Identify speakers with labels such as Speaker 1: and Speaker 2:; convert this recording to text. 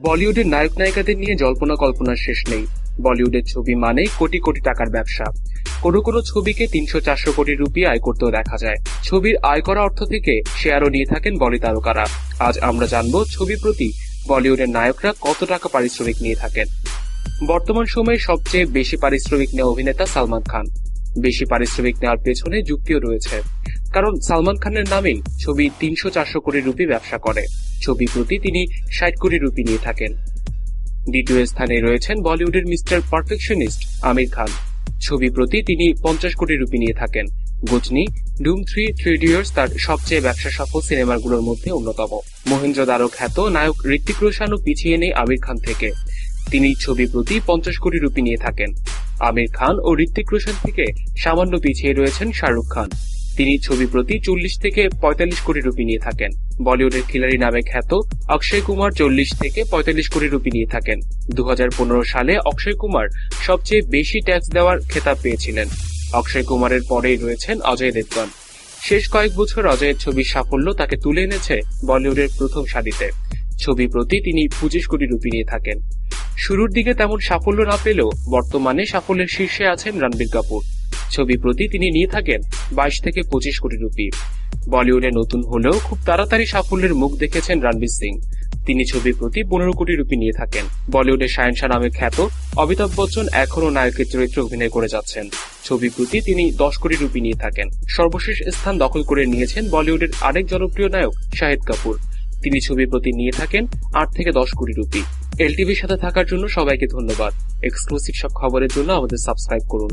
Speaker 1: বলিউডের নায়ক নায়িকাদের নিয়ে জল্পনা কল্পনার শেষ নেই। বলিউডের ছবি মানে কোটি কোটি টাকার ব্যবসা। কোনো কোনো ছবিকে তিনশো চারশো কোটি রুপি আয় করতেও দেখা যায়। ছবির আয় করা অর্থ থেকে শেয়ারও নিয়ে থাকেন বলি তারকারা। আজ আমরা জানব ছবি প্রতি বলিউডের নায়করা কত টাকা পারিশ্রমিক নিয়ে থাকেন। বর্তমান সময়ে সবচেয়ে বেশি পারিশ্রমিক নেওয়া অভিনেতা সালমান খান। বেশি পারিশ্রমিক নেওয়ার পেছনে যুক্তিও রয়েছে। কারণ সালমান খানের নামেই ছবি তিনশো চারশো কোটি রুপি ব্যবসা করে। ছবি প্রতি তিনি ষাট কোটি রুপি নিয়ে থাকেন। দ্বিতীয় স্থানে রয়েছেন বলিউডের মিস্টার পারফেকশনিস্ট আমির খান। ছবি প্রতি তিনি পঞ্চাশ কোটি রুপি নিয়ে থাকেন। Ghajini, Dhoom three three idiots তার সবচেয়ে ব্যবসা সফল সিনেমাগুলোর মধ্যে অন্যতম। মহেন্দ্র দ্বারক খ্যাত নায়ক ঋত্বিক রোশানও পিছিয়ে নেই আমির খান থেকে। তিনি ছবি প্রতি পঞ্চাশ কোটি রুপি নিয়ে থাকেন। আমির খান ও ঋত্বিক রোশন থেকে সামান্য পিছিয়ে রয়েছেন শাহরুখ খান। তিনি ছবি প্রতি চল্লিশ থেকে পঁয়তাল্লিশ কোটি রুপি নিয়ে থাকেন। বলিউডের খিলাড়ি নামে খ্যাত অক্ষয় কুমার চল্লিশ থেকে পঁয়তাল্লিশ কোটি রুপি নিয়ে থাকেন। দু হাজার পনেরো সালে অক্ষয় কুমার সবচেয়ে বেশি ট্যাক্স দেওয়ার খেতাব পেয়েছিলেন। অক্ষয় কুমারের পরেই রয়েছেন অজয় দেবগন। শেষ কয়েক বছর অজয়ের ছবির সাফল্য তাকে তুলে এনেছে বলিউডের প্রথম সারিতে। ছবি প্রতি তিনি পঁচিশ কোটি রুপি নিয়ে থাকেন। শুরুর দিকে তেমন সাফল্য না পেলেও বর্তমানে সাফল্যের শীর্ষে আছেন রণবীর কাপুর। ছবি প্রতি তিনি নিয়ে থাকেন বাইশ থেকে পঁচিশ কোটি রুপি। বলিউডে নতুন হলেও খুব তাড়াতাড়ি সাফল্যের মুখ দেখেছেন রণবীর সিং। তিনি ছবি প্রতি পনেরো কোটি রুপি নিয়ে থাকেন। বলিউডে শায়নশা নামে খ্যাত অমিতাভ বচ্চন এখনও নায়কের চরিত্রে অভিনয় করে যাচ্ছেন। ছবি প্রতি তিনি দশ কোটি রুপি নিয়ে থাকেন। সর্বশেষ স্থান দখল করে নিয়েছেন বলিউডের আরেক জনপ্রিয় নায়ক শাহিদ কাপুর। তিনি ছবি প্রতি নিয়ে থাকেন আট থেকে দশ কোটি রুপি। এলটিভির সাথে থাকার জন্য সবাইকে ধন্যবাদ। এক্সক্লুসিভ সব খবরের জন্য আমাদের সাবস্ক্রাইব করুন।